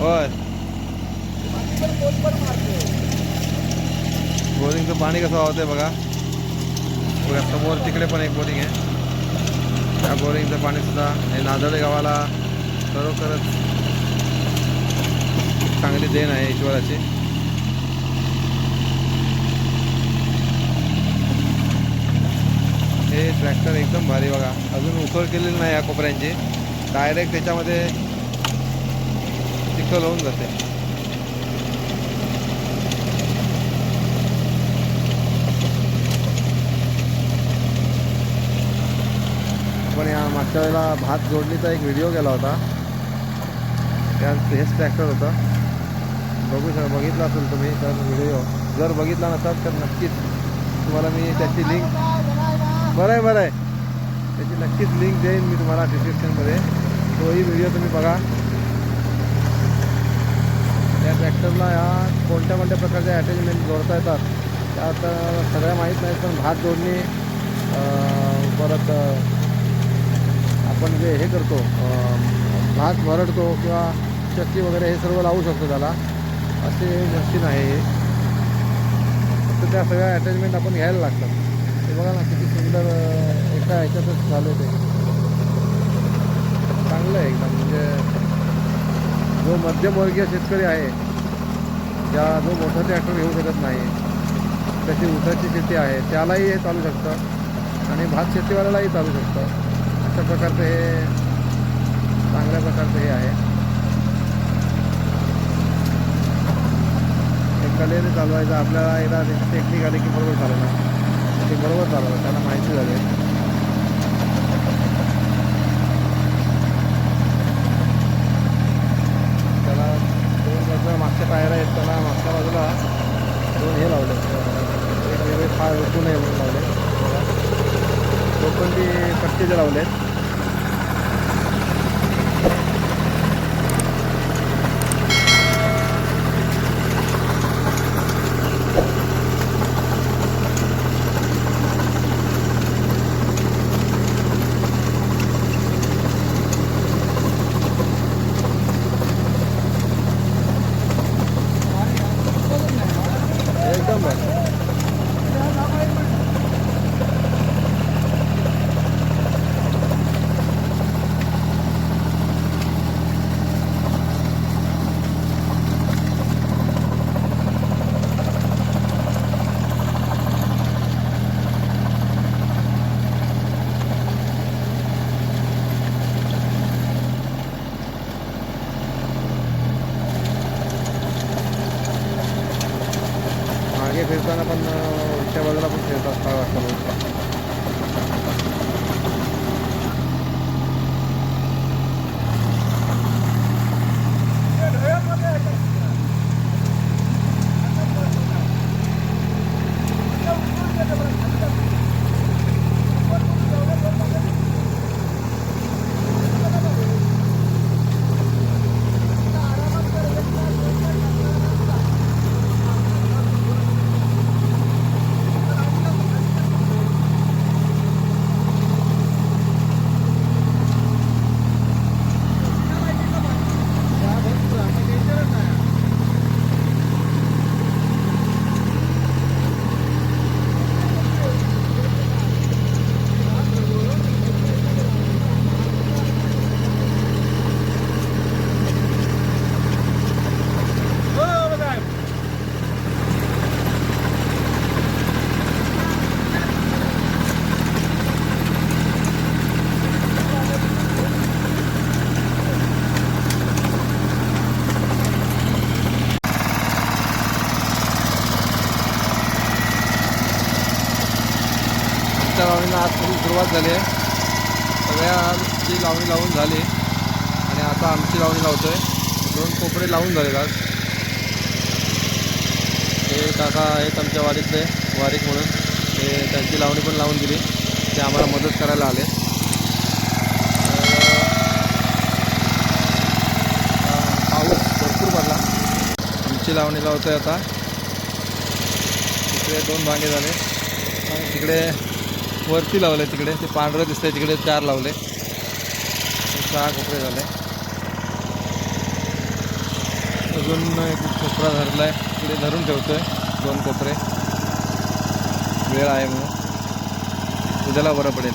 होय. बोरिंगचं पाणी कसं वाहतंय बघा. बघा समोर तिकडे पण एक बोरिंग आहे. त्या बोरिंगचं पाणी सुद्धा हे नादळे गावाला खरोखरच चांगली देण आहे ईश्वराची. हे ट्रॅक्टर एकदम भारी बघा. अजून उकळ केलेली नाही या कोपऱ्यांची. डायरेक्ट त्याच्यामध्ये चिखल होऊन जाते. आपण या मागच्या वेळेला भात जोडणीचा एक व्हिडिओ केला होता. त्यात हेच ट्रॅक्टर होतं. बघू शक बघितला असेल तुम्ही तर व्हिडिओ जर बघितला नसाल तर नक्कीच तुम्हाला मी त्याची लिंक बरं आहे बरं आहे. त्याची नक्कीच लिंक देईन मी तुम्हाला डिस्क्रिप्शनमध्ये तोही व्हिडिओ तुम्ही बघा. या ट्रॅक्टरला ह्या कोणत्या कोणत्या प्रकारच्या अटॅचमेंट जोडता येतात त्या आता सगळ्या माहीत नाहीत पण भात जोडणी परत आपण जे हे करतो भात भरडतो किंवा चक्की वगैरे हे सर्व लावू शकतो त्याला. असे मशीन आहे हे. फक्त त्या सगळ्या अटॅचमेंट आपण घ्यायला लागतात. ते बघा ना किती सुंदर एका ह्याच्यातच झालं ते. चांगलं आहे एकदम म्हणजे जो मध्यमवर्गीय शेतकरी आहे ज्या जो मोठा ट्रॅक्टर घेऊ शकत नाही त्याची ऊसाची शेती आहे त्यालाही हे चालू शकतं आणि भात शेतीवाल्यालाही चालू शकतं. अशा प्रकारचं हे चांगल्या प्रकारचं हे आहे. हे कलेने चालवायचं आपल्याला एकदा त्याची टेक्निक आली की बरोबर चालवणार. ते बरोबर चालवलं त्याला माहिती झाली त्याला दोन बाजूला मागच्या टायर आहेत त्याला मागच्या बाजूला दोन हे लावले एक वेगळे फार उठू नये म्हणून लावले कोणती पत्ते जे लावले आहेत बरं मागे फिरताना पण त्या बाजूला पण फिरतात काय वाटतं बघ. आमच्या लावणीला आजपासून सुरुवात झाली आहे. सगळ्याची लावणी लावून झाली आणि आता आमची लावणी लावतो आहे दोन कोपरे लावून झालेत आज. हे काका आहेत आमच्या वारीतले वारीक म्हणून. ते त्यांची लावणी पण लावून दिली. ते आम्हाला मदत करायला आले. पाऊस भरपूर पडला. आमची लावणी लावतो आहे आता. तिकडे दोन भांडे झाले. आणि तिकडे वरती लावले तिकडे ते पांढरं दिसतंय तिकडे चार लावले. सहा कोपरे झाले. अजून एक कोपरा धरला आहे तिकडे धरून ठेवतो आहे दोन कोपरे वेळ आहे म्हणून. उद्याला बरं पडेल.